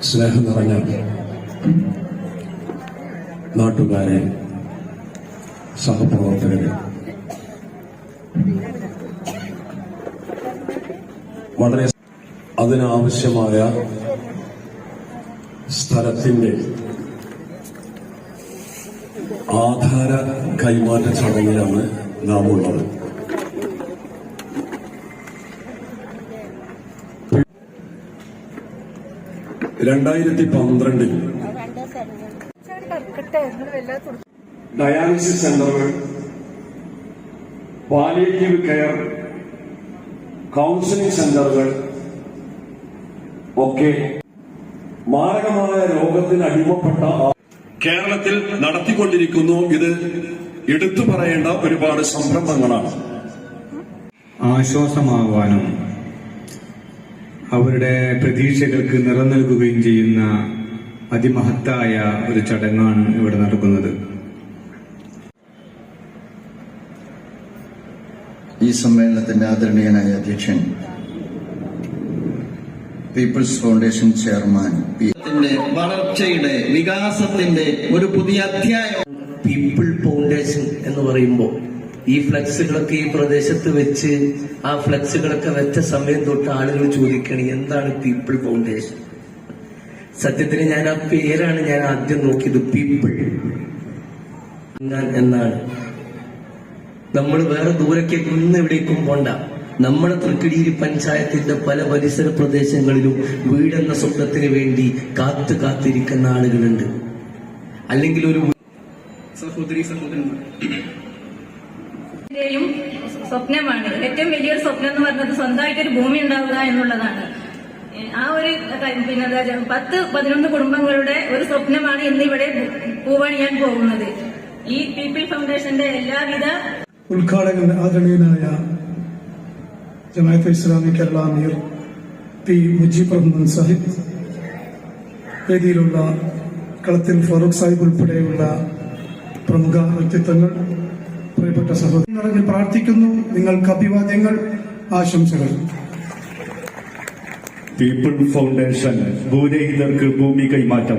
സ്നേഹം നിറഞ്ഞ നാട്ടുകാരെ സഹപ്രവർത്തകരെ വളരെ അതിനാവശ്യമായ സ്ഥലത്തിന്റെ ആധാര കൈമാറ്റ ചടങ്ങിലാണ് നാം ഉള്ളത് രണ്ടായിരത്തി പന്ത്രണ്ടിൽ ഡയാലിസിസ് സെന്ററുകൾ പാലിയേറ്റീവ് കെയർ കൗൺസിലിംഗ് സെന്ററുകൾ ഒക്കെ മാരകമായ രോഗത്തിന് അടിമപ്പെട്ട കേരളത്തിൽ നടത്തിക്കൊണ്ടിരിക്കുന്നു ഇത് എടുത്തു പറയേണ്ട ഒരുപാട് സംരംഭങ്ങളാണ്. ആശ്വാസമാവാനും അവരുടെ പ്രതീക്ഷകൾക്ക് നിറം നൽകുകയും ചെയ്യുന്ന അതിമഹത്തായ ഒരു ചടങ്ങാണ് ഇവിടെ നടക്കുന്നത്. ഈ സമ്മേളനത്തിന്റെ ആദരണീയനായ അധ്യക്ഷൻ പീപ്പിൾസ് ഫൗണ്ടേഷൻ ചെയർമാൻ വളർച്ചയുടെ വികാസത്തിന്റെ ഒരു പുതിയ അധ്യായം. പീപ്പിൾ ഫൗണ്ടേഷൻ എന്ന് പറയുമ്പോൾ ഈ ഫ്ലെക്സുകളൊക്കെ ഈ പ്രദേശത്ത് വെച്ച് ആ ഫ്ലെക്സുകളൊക്കെ വെച്ച സമയം തൊട്ട് ആളുകൾ ചോദിക്കണം എന്താണ് പീപ്പിൾ ഫൗണ്ടേഷൻ? സത്യത്തിന് ഞാൻ ആ പേരാണ് ഞാൻ ആദ്യം നോക്കിയത് പീപ്പിൾ എന്നാണ്. നമ്മൾ വേറെ ദൂരക്കേക്ക് ഒന്നും എവിടേക്കും പോണ്ട. നമ്മുടെ തൃക്കിടിയിരി പഞ്ചായത്തിന്റെ പല പരിസര പ്രദേശങ്ങളിലും വീടെന്ന സ്വപ്നത്തിന് വേണ്ടി കാത്തു കാത്തിരിക്കുന്ന ആളുകളുണ്ട്. അല്ലെങ്കിൽ ഒരു സഹോദരി സഹോദരന്മാർ യും സ്വപ്നമാണ്. ഏറ്റവും വലിയൊരു സ്വപ്നം എന്ന് പറഞ്ഞത് സ്വന്തമായിട്ടൊരു ഭൂമി ഉണ്ടാവുക എന്നുള്ളതാണ്. ആ ഒരു പിന്നെ പത്ത് പതിനൊന്ന് കുടുംബങ്ങളുടെ ഒരു സ്വപ്നമാണ് ഇന്ന് ഇവിടെ പൂവണിയാൻ പോകുന്നത്. ഈ പീപ്പിൾ ഫൗണ്ടേഷന്റെ എല്ലാവിധ ഉദ്ഘാടകൻ ആദരണീയനായ ജമാഅത്ത് ഇസ്ലാമി കേരള അമീർ പി മുജീബ് റഹ്മാൻ സാഹിബ്. വേദിയിലുള്ള കളത്തിൽ ഫറൂഖ് സാഹിബ് ഉൾപ്പെടെയുള്ള പ്രമുഖ വ്യക്തിത്വങ്ങൾ പ്രിയപ്പെട്ട സഹോദരങ്ങളിൽ പ്രാർത്ഥിക്കുന്നു. നിങ്ങൾക്ക് അഭിവാദ്യങ്ങൾ ആശംസകൾ. പീപ്പിൾ ഫൗണ്ടേഷൻ ഭൂരഹിതർക്ക് ഭൂമി കൈമാറ്റം.